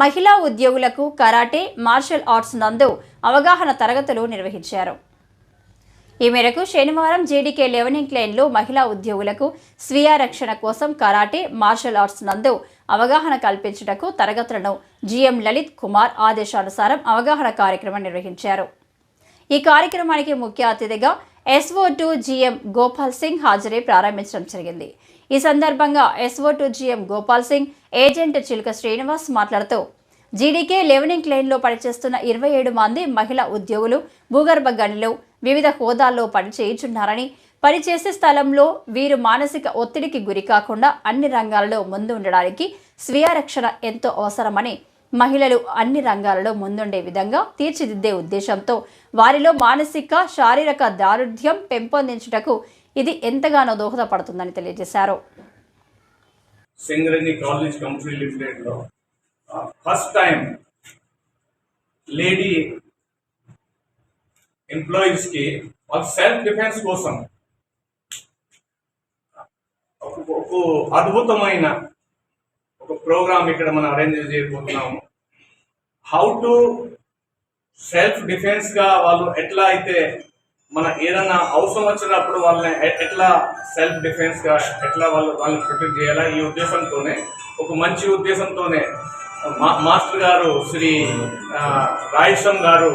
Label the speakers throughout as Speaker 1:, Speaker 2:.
Speaker 1: మహిళా ఉద్యోగులకు karate martial arts నందు అవగాహన తరగతులు నిర్వహించారు. ఈ మేరకు శనివారం జేడీకే లెవెనింగ్ లైన్లో మహిళా ఉద్యోగులకు స్వీయ రక్షణ కోసం కరాటే మార్షల్ ఆర్ట్స్ నందు అవగాహన కల్పించుటకు తరగతులను జీఎం లలిత్ కుమార్ ఆదేశానుసారం అవగాహన కార్యక్రమం నిర్వహించారు. ఈ కార్యక్రమానికి ముఖ్య అతిథిగా SO to GM Gopal Singh హాజరై ప్రారంభించడం జరిగింది. ఈ సందర్భంగా SO to GM Gopal Singh agent Chiluka Srinivas మాట్లాడుతూ జీడీకే లెవెనింగ్ లైన్లో పనిచేస్తున్న ఇరవై ఏడు మంది మహిళా ఉద్యోగులు భూగర్భ గనిలో వివిధ హోదాల్లో పనిచేయుచున్నారని పనిచేసే స్థలంలో వీరు మానసిక ఒత్తిడికి గురి కాకుండా అన్ని రంగాలలో ముందు ఉండడానికి స్వీయ రక్షణ ఎంతో అవసరమని మహిళలు అన్ని రంగాలలో ముందుండే విధంగా తీర్చిదిద్దే ఉద్దేశంతో వారిలో మానసిక శారీరక దారుఢ్యం పెంపొందించుటకు ఇది ఎంతగానో దోహదపడుతుందని తెలియజేశారు.
Speaker 2: College company first time lady self defence కోసం ఒక అద్భుతమైన ఒక ప్రోగ్రామ్ ఇక్కడ మనం అరేంజ్ చేయబోతున్నాము. హౌ టు సెల్ఫ్ డిఫెన్స్గా వాళ్ళు ఎట్లా అయితే మన ఏదైనా అవసరం వచ్చినప్పుడు వాళ్ళని ఎట్లా సెల్ఫ్ డిఫెన్స్గా ఎట్లా వాళ్ళు వాళ్ళని ప్రొటెక్ట్ చేయాలా? ఈ ఉద్దేశంతోనే ఒక మంచి ఉద్దేశంతోనే మా మాస్టర్ గారు శ్రీ రాయసం గారు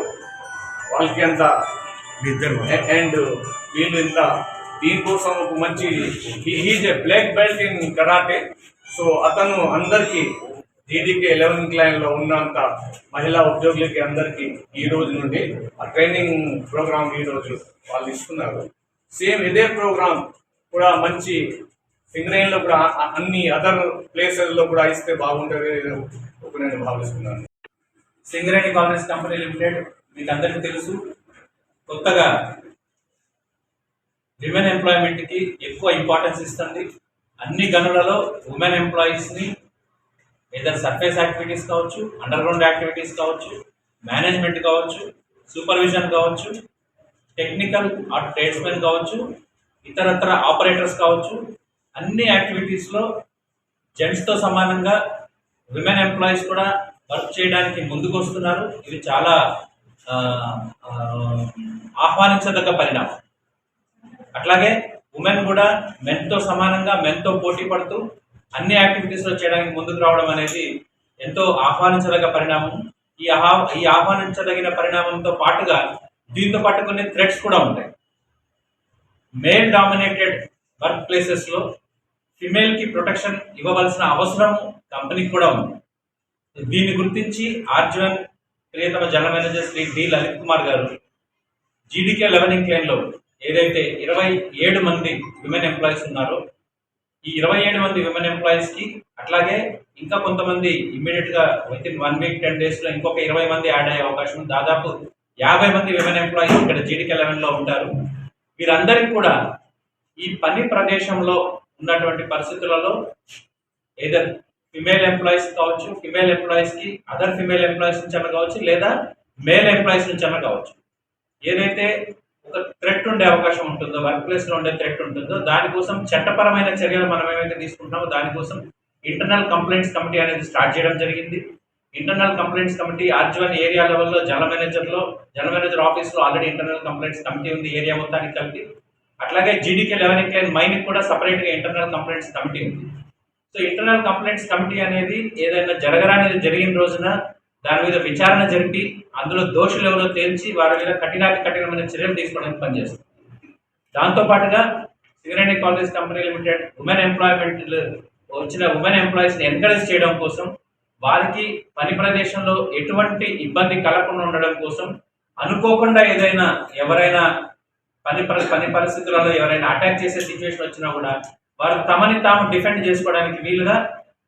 Speaker 2: వాళ్ళకి అంత అండ్ వీళ్ళు ఇంత దీనికోసం ఒక మంచి he's a black belt in karate. So అతను అందరికీ జీడీకే ఎలెవెన్ లైన్లో ఉన్నంత మహిళా ఉద్యోగులకి అందరికీ ఈ రోజు నుండి ఆ ట్రైనింగ్ ప్రోగ్రామ్ ఈ రోజు వాళ్ళు ఇస్తున్నారు. సేమ్ ఇదే ప్రోగ్రామ్ కూడా మంచి సింగరేణిలో కూడా అన్ని అదర్ ప్లేసెస్లో కూడా ఇస్తే బాగుంటుంది ఒక నేను భావిస్తున్నాను.
Speaker 3: సింగరేణి కాంగ్రెస్ కంపెనీ లిమిటెడ్ మీకు అందరికీ తెలుసు. కొత్తగా విమెన్ ఎంప్లాయ్మెంట్కి ఎక్కువ ఇంపార్టెన్స్ ఇస్తుంది. అన్ని గనులలో ఉమెన్ ఎంప్లాయీస్ని ఏదైనా సర్ఫేస్ యాక్టివిటీస్ కావచ్చు అండర్ గ్రౌండ్ యాక్టివిటీస్ కావచ్చు మేనేజ్మెంట్ కావచ్చు సూపర్విజన్ కావచ్చు టెక్నికల్ ఆర్ ట్రేడ్స్మెన్ కావచ్చు ఇతరత్ర ఆపరేటర్స్ కావచ్చు అన్ని యాక్టివిటీస్లో జెంట్స్తో సమానంగా విమెన్ ఎంప్లాయీస్ కూడా వర్క్ చేయడానికి ముందుకు వస్తున్నారు. ఇది చాలా ఆహ్వానించదగ్గ పరిణామం. అట్లాగే ఉమెన్ కూడా మెన్తో సమానంగా మెన్తో పోటీ పడుతూ అన్ని యాక్టివిటీస్లో చేయడానికి ముందుకు రావడం అనేది ఎంతో ఆహ్వానించదగ పరిణామం. ఈ ఆహా ఈ ఆహ్వానించదగిన పరిణామంతో పాటుగా దీంతో పాటు కొన్ని థ్రెడ్స్ కూడా ఉంటాయి. మేల్ డామినేటెడ్ వర్క్ ప్లేసెస్లో ఫిమేల్కి ప్రొటెక్షన్ ఇవ్వవలసిన అవసరం కంపెనీకి కూడా ఉంది. దీన్ని గుర్తించి ఆర్జువన్ ప్రియతమ general manager Shri D Lalith Kumar garu GDK leavening క్లైన్లో ఏదైతే ఇరవై ఏడు మంది విమెన్ ఎంప్లాయీస్ ఉన్నారో ఈ ఇరవై ఏడు మంది విమెన్ ఎంప్లాయీస్కి అట్లాగే ఇంకా కొంతమంది ఇమ్మీడియట్గా within one week ten డేస్లో ఇంకొక ఇరవై మంది యాడ్ అయ్యే అవకాశం ఉంది. దాదాపు యాభై మంది విమెన్ ఎంప్లాయీస్ ఇక్కడ జీడికి లెవెన్లో ఉంటారు. వీరందరికీ కూడా ఈ పని ప్రదేశంలో ఉన్నటువంటి పరిస్థితులలో ఏదర్ ఫిమేల్ ఎంప్లాయీస్ కావచ్చు ఫిమేల్ ఎంప్లాయీస్కి అదర్ ఫిమేల్ ఎంప్లాయీస్ నుంచి అన్న కావచ్చు లేదా మేల్ ఎంప్లాయీస్ నుంచి అన్న కావచ్చు. ఏదైతే థ్రెట్ ఉండే అవకాశం ఉంటుందో వర్క్ ప్లేస్లో ఉండే థ్రెట్ ఉంటుందో దానికోసం చట్టపరమైన చర్యలు మనం ఏమైతే తీసుకుంటున్నామో దానికోసం ఇంటర్నల్ కంప్లైంట్స్ కమిటీ అనేది స్టార్ట్ చేయడం జరిగింది. Internal complaints committee RG one area లెవెల్లో జల మేనేజర్లో జల మేనేజర్ ఆఫీస్లో ఆల్రెడీ ఇంటర్నల్ కంప్లైంట్స్ కమిటీ ఉంది ఏరియా మొత్తానికి కలిపి. అట్లాగే జీడీకే లెవెన్ క్లైన్ మైన్కి కూడా సపరేట్గా ఇంటర్నల్ కంప్లైంట్స్ కమిటీ ఉంది. సో ఇంటర్నల్ కంప్లైంట్స్ కమిటీ అనేది ఏదైనా జరగరానిది జరిగిన రోజున దాని మీద విచారణ జరిపి అందులో దోషులు ఎవరో తేల్చి వారి మీద కఠినాతి కఠినమైన చర్యలు తీసుకోవడానికి పనిచేస్తుంది. దాంతో పాటుగా college company limited women employment వచ్చిన ఉమెన్ ఎంప్లాయీస్ని ఎంకరేజ్ చేయడం కోసం వారికి పని ప్రదేశంలో ఎటువంటి ఇబ్బంది కలగకుండా ఉండడం కోసం అనుకోకుండా ఏదైనా ఎవరైనా పని పని పరిస్థితులలో ఎవరైనా అటాక్ చేసే సిచ్యువేషన్ వచ్చినా కూడా వారు తమని తాము డిఫెండ్ చేసుకోవడానికి వీలుగా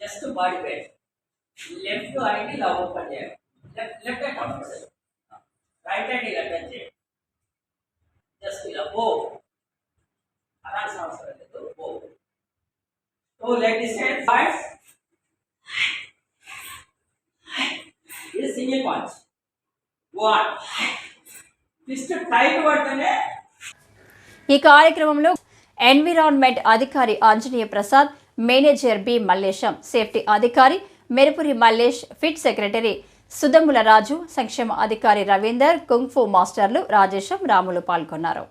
Speaker 4: just body body left hand ఇలా ఓపెన్ చేయండి లెఫ్ట్ లెఫ్ట్ హ్యాండ్ ఓపెన్ చేయండి రైట్ హ్యాండ్ ఇలా టచ్ చేయండి జస్ట్ ఇలా ఓ అనాల్సిన అవసరం లేదు. Oh so leg distance points ఇది single points one fist tight పడితేనే
Speaker 1: ఈ కార్యక్రమంలో ఎన్విరాన్మెంట్ అధికారి Anjaneya Prasad manager B Mallesham safety అధికారి మెరుపురి మల్లేష్ ఫిట్ సెక్రటరీ సుదముల రాజు సంక్షేమ అధికారి రవీందర్ కుంగ్ఫూ మాస్టర్లు రాజేశం రాములు పాల్గొన్నారు.